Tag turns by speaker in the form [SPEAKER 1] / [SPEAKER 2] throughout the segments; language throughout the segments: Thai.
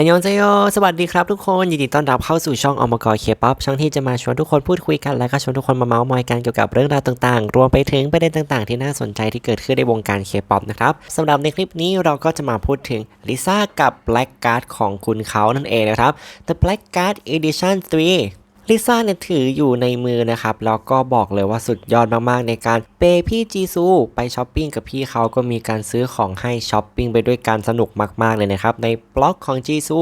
[SPEAKER 1] อันยองเจโย สวัสดีครับทุกคน ยินดีต้อนรับเข้าสู่ช่องอมกรเคป๊อปช่องที่จะมาชวนทุกคนพูดคุยกัน และก็ชวนทุกคนมาเมาส์มอยกันเกี่ยวกับเรื่องราวต่างๆ รวมไปถึงประเด็นต่างๆ ที่น่าสนใจที่เกิดขึ้นในวงการเคป๊อปนะครับสำหรับในคลิปนี้เราก็จะมาพูดถึงลิซ่ากับ Black Card ของคุณเขานั่นเองนะครับ The Black Card Edition 3 ลิซ่าเนี่ยถืออยู่ในมือนะครับ แล้วก็บอกเลยว่าสุดยอดมากๆ ในการเปย์พี่จีซู ไปช้อปปิ้งกับพี่เขาก็มีการซื้อของให้ช้อปปิ้งไปด้วยกันสนุกมากๆเลยนะครับ ในบล็อกของจีซู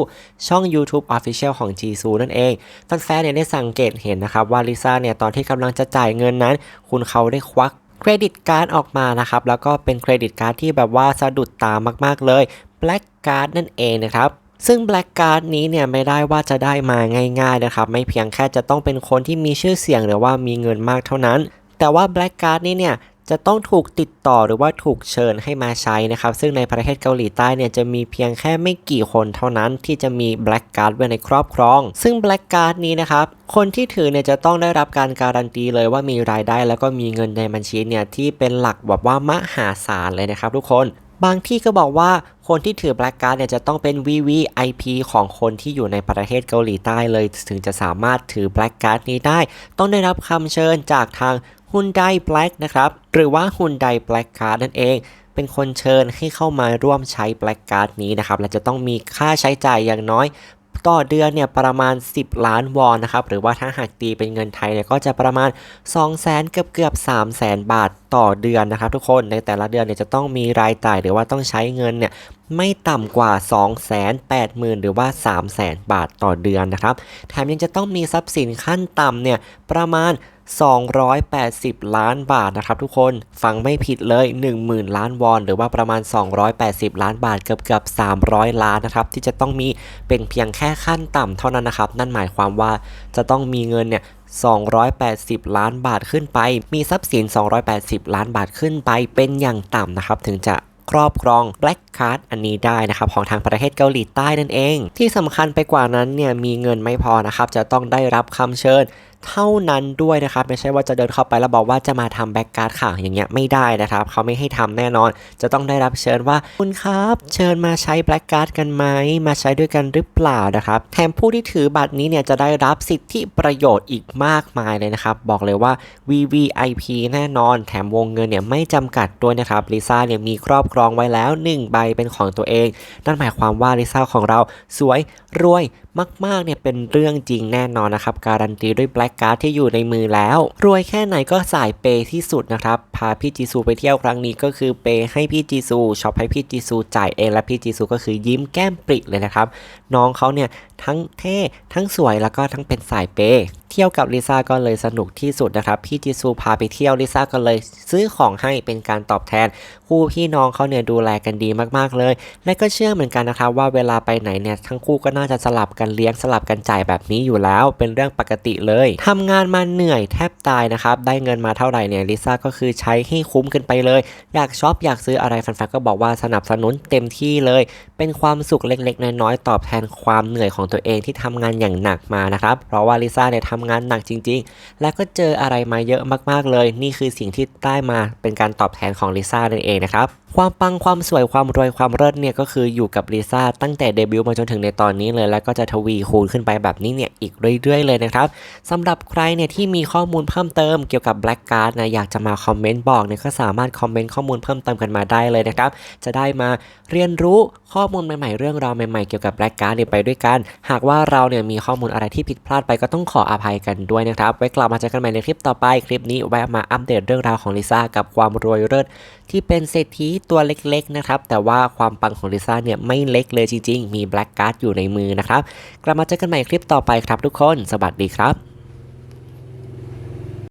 [SPEAKER 1] ช่อง YouTube Official ของจีซูนั่นเองแฟนๆเนี่ยได้สังเกตเห็นนะครับว่าลิซ่าเนี่ยตอนที่กำลังจะจ่ายเงินนั้น คุณเขาได้ควักเครดิตการ์ดออกมานะครับแล้วก็เป็นเครดิตการ์ดที่แบบว่าสะดุดตามากๆเลย Black Card นั่นเองนะครับ ซึ่ง Black Card นี้เนี่ยไม่ได้ว่าจะได้มาง่ายๆนะครับ ไม่เพียงแค่จะต้องเป็นคนที่มีชื่อเสียงหรือว่ามีเงินมากเท่านั้น แต่ว่า Black Card นี้เนี่ยจะต้องถูกติดต่อหรือว่าถูกเชิญให้มาใช้นะครับ ซึ่งในประเทศเกาหลีใต้เนี่ยจะมีเพียงแค่ไม่กี่คนเท่านั้นที่จะมี Black Card ไว้ในครอบครอง ซึ่ง Black Card นี้นะครับ คนที่ถือเนี่ยจะต้องได้รับการการันตีเลยว่ามีรายได้แล้วก็มีเงินในบัญชีเนี่ยที่เป็นหลักแบบว่ามหาศาลเลยนะครับทุกคน บางที่ก็บอกว่าคนที่ถือแบล็กการ์ดเนี่ยจะต้องเป็น VVIP ของคนที่อยู่ในประเทศเกาหลีใต้เลย ถึงจะสามารถถือแบล็กการ์ดนี้ได้ ต้องได้รับคำเชิญจากทาง Hyundai Black นะครับ หรือว่า Hyundai Black Card นั่นเองเป็นคนเชิญให้เข้ามาร่วมใช้ Black Card นี้นะครับ และจะต้องมีค่าใช้จ่ายอย่างน้อย ต่อเดือนเนี่ยประมาณ 10 ล้านวอนนะครับหรือว่าถ้าหากตีเป็นเงินไทยเนี่ยก็จะประมาณ 2 0 0 0 0นเกือบเกือบ3 0 0 0 0บาทต่อเดือนนะครับทุกคนในแต่ละเดือนเนี่ยจะต้องมีรายจ่ายหรือว่าต้องใช้เงินเนี่ยไม่ต่ำกว่า 2 8 0 0 0 0 หรือว่า 3 0 0 0 0 0 บาทต่อเดือนนะครับ แถมยังจะต้องมีทรัพย์สินขั้นต่ำเนี่ยประมาณ 280 ล้านบาทนะครับทุกคนฟังไม่ผิดเลย 10,000 ล้านวอน หรือว่าประมาณ 280 ล้านบาทเกือบเกือบ300 ล้านนะครับที่จะต้องมีเป็นเพียงแค่ขั้นต่ำเท่านั้นนะครับ นั่นหมายความว่าจะต้องมีเงินเนี่ย280 ล้านบาทขึ้นไป มีทรัพย์สิน 280 ล้านบาทขึ้นไปเป็นอย่างต่ำนะครับ ถึงจะ ครอบครอง Black Card อันนี้ได้นะครับของทางประเทศเกาหลีใต้นั่นเอง ที่สำคัญไปกว่านั้นเนี่ยมีเงินไม่พอนะครับจะต้องได้รับคำเชิญ เท่านั้นด้วยนะครับ ไม่ใช่ว่าจะเดินเข้าไปแล้วบอกว่าจะมาทำแบ็กการ์ดข่าวอย่างเงี้ยไม่ได้นะครับ เขาไม่ให้ทำแน่นอน จะต้องได้รับเชิญว่าคุณครับ เชิญมาใช้แบ็กการ์ดกันไหมมาใช้ด้วยกันหรือเปล่านะครับ แถมผู้ที่ถือบัตรนี้เนี่ยจะได้รับสิทธิประโยชน์อีกมากมายเลยนะครับ บอกเลยว่า VVIP แน่นอน แถมวงเงินเนี่ยไม่จำกัดด้วยนะครับลิซ่าเนี่ยมีครอบครองไว้แล้ว 1 ใบเป็นของตัวเอง นั่นหมายความว่าลิซ่าของเราสวยรวยมากๆเนี่ยเป็นเรื่องจริงแน่นอนนะครับการันตีด้วยแบการ์ดที่อยู่ในมือแล้ว รวยแค่ไหนก็สายเปย์ที่สุดนะครับ พาพี่จีซูไปเที่ยวครั้งนี้ก็คือเปย์ให้พี่จีซูช็อปให้พี่จีซูจ่ายเองและพี่จีซูก็คือยิ้มแก้มปริเลยนะครับ น้องเขาเนี่ยทั้งเท่ทั้งสวยแล้วก็ทั้งเป็นสายเปย์เที่ยวกับลิซ่าก็เลยสนุกที่สุดนะครับพี่จีซูพาไปเที่ยวลิซ่าก็เลยซื้อของให้เป็นการตอบแทน คู่พี่น้องเขาเนี่ยดูแลกันดีมากๆเลย และก็เชื่อเหมือนกันนะครับว่าเวลาไปไหนเนี่ยทั้งคู่ก็น่าจะสลับกันเลี้ยงสลับกันจ่ายแบบนี้อยู่แล้ว เป็นเรื่องปกติเลยทำงานมาเหนื่อยแทบตายนะครับได้เงินมาเท่าไหร่เนี่ยลิซ่าก็คือใช้ให้คุ้มกันไปเลย อยากช็อปอยากซื้ออะไรแฟนๆก็บอกว่าสนับสนุนเต็มที่เลยเป็นความสุขเล็กๆ น้อยๆ ตอบแทนความเหนื่อยของตัวเองที่ทำงานอย่างหนักมานะครับ เพราะว่าลิซ่าเนี่ยทำงานหนักจริง ๆ และก็เจออะไรมาเยอะมากๆเลย นี่คือสิ่งที่ได้มาเป็นการตอบแทนของลิซ่านั่นเองนะครับความปังความสวยความรวยความเลิศเนี่ยก็คืออยู่กับลิซ่าตั้งแต่เดบิวต์มาจนถึงในตอนนี้เลย แล้วก็จะทวีคูณขึ้นไปแบบนี้เนี่ยอีกเรื่อยๆ เลยนะครับสำหรับใครเนี่ยที่มีข้อมูลเพิ่มเติมเกี่ยวกับ Black Card นะอยากจะมาคอมเมนต์บอกเนี่ยก็สามารถคอมเมนต์ข้อมูลเพิ่มเติมกันมาได้เลยนะครับจะได้มาเรียนรู้ข้ออมูลใหม่ๆเรื่องราวใหม่ๆเกี่ยวกับ Black Card เนี่ยไปด้วยกัน หากว่าเราเนี่ยมีข้อมูลอะไรที่ผิดพลาดไปก็ต้องขออภัยกันด้วยนะครับ ไว้กลับมาเจอกันใหม่ในคลิปต่อไปคลิปนี้แวะมาอัปเดตเรื่องราวของลิซ่ากับความรวยเลิศที่เป็นเศรษฐีตัวเล็กๆนะครับแต่ว่าความปังของลิซ่าเนี่ยไม่เล็กเลยจริงๆ มี Black Card อยู่ในมือนะครับกลับมาเจอกันใหม่คลิปต่อไปครับทุกคน สวัสดีครับ